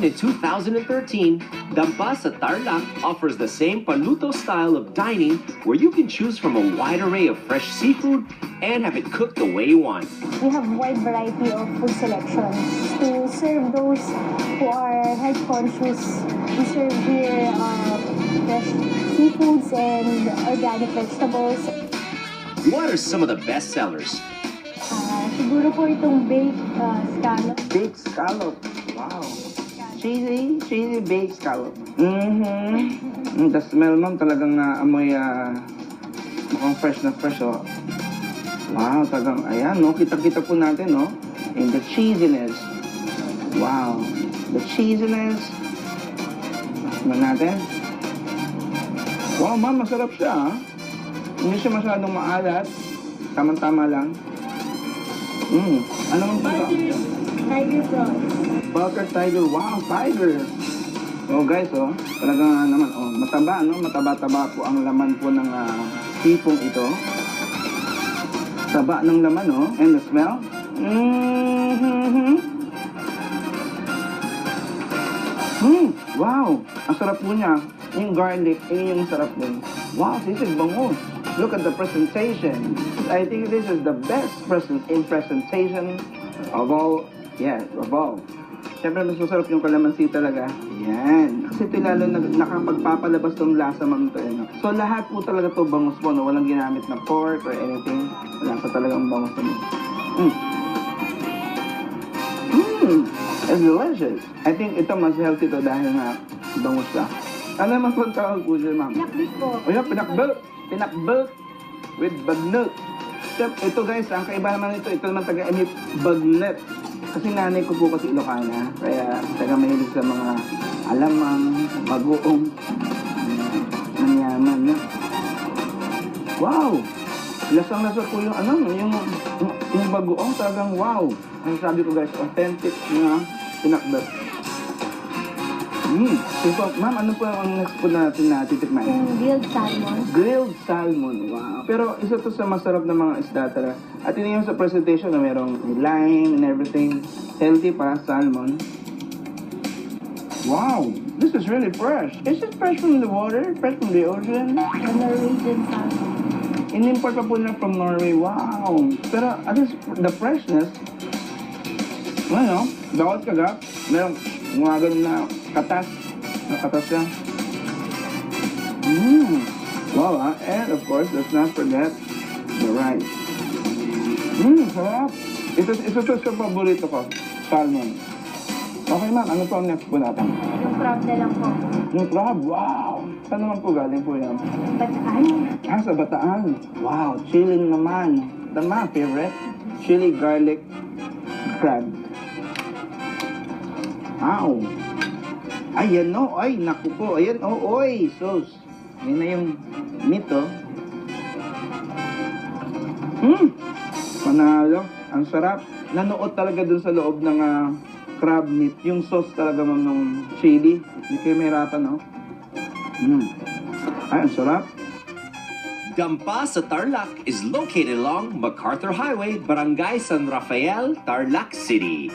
opened in 2013, Dampa sa Tarlac offers the same paluto style of dining where you can choose from a wide array of fresh seafood and have it cooked the way you want. We have a wide variety of food selections to serve those who are health conscious. We serve here uh, fresh seafoods and organic vegetables. What are some of the best sellers? Uh, siguro po itong baked uh, scallop. Baked scallop. Wow. Cheesy, cheesy baked scallop. Mm-hmm. Mm, the smell, ma'am, talagang uh, amoy, uh, mukhang fresh na fresh, oh. Wow, talagang, ayan, no? Kita-kita po natin, no? And the cheesiness. Wow. The cheesiness. Tignan natin. Wow, ma'am, masarap siya, ah. Hindi siya masyadong maalat. Tama-tama lang. Mm. Ano ito? Tiger prawns. Bulker Tiger. Wow, Tiger. Oh guys, oh, talaga naman, oh, mataba, no? Mataba-taba po ang laman po ng uh, tipong ito. Taba ng laman, oh. And the smell? Mm-hmm. Hmm, wow. Ang sarap po niya. Yung garlic, yun yung sarap din. Wow, this is bango. Look at the presentation. I think this is the best present in presentation of all, yeah, of all. Siyempre, mas masarap yung kalamansi talaga. Yan. Kasi ito lalo na, nakapagpapalabas tong lasa ma'am to. Eh, no? So, lahat po talaga to bangus po, no? Walang ginamit na pork or anything. Wala pa talagang bangus to. Mm. Mmm, it's delicious. I think ito mas healthy to dahil nga bangus siya. Ano naman po ang tawag po siya, ma'am? Pinakbit po. O yan, pinakbelt. Pinakbelt with bagnet. Step, ito guys, ang kaiba naman ito, ito naman taga-emit bagnet. Kasi nanay ko po kasi Ilocana, kaya taga mahilig sa mga alamang, bagoong, nanyaman. No? Wow! Lasang-lasa po yung ano, yung, yung, yung bagoong talagang wow. Ang sabi ko guys, authentic na pinakbelt. Mm. So, ma'am, ano po ang next po natin na titikman? Yung grilled salmon. Grilled salmon, wow. Pero isa to sa masarap na mga isda talaga. At yun yung sa presentation na merong lime and everything. Healthy pa, salmon. Wow, this is really fresh. Is it fresh from the water? Fresh from the ocean? The Norwegian salmon. In-import pa po nila from Norway. Wow. Pero at least the freshness, ano, bawat kagat, merong mga ganun na katas. Nakatas siya. Mmm. Wow, ah. And of course, let's not forget the rice. Mmm, sarap. Ito, ito to sa paborito ko. Salmon. Okay ma'am, ano po ang next po natin? Yung crab na lang po. Yung crab, wow! Saan naman po galing po yan? Bataan. Ah, sa Bataan. Wow, chili naman. Tama, favorite. Chili garlic crab. Wow. Ayan no, ay, naku po. Ayan, oh, oy, sos. Yan na yung meat. Hmm, panalo. Ang sarap. Nanuot talaga dun sa loob ng ah, crab meat. Yung sauce talaga ma'am ng chili. Hindi kayo mahirapan, no? Hmm. Ay, ang sarap. Dampa sa Tarlac is located along MacArthur Highway, Barangay San Rafael, Tarlac City.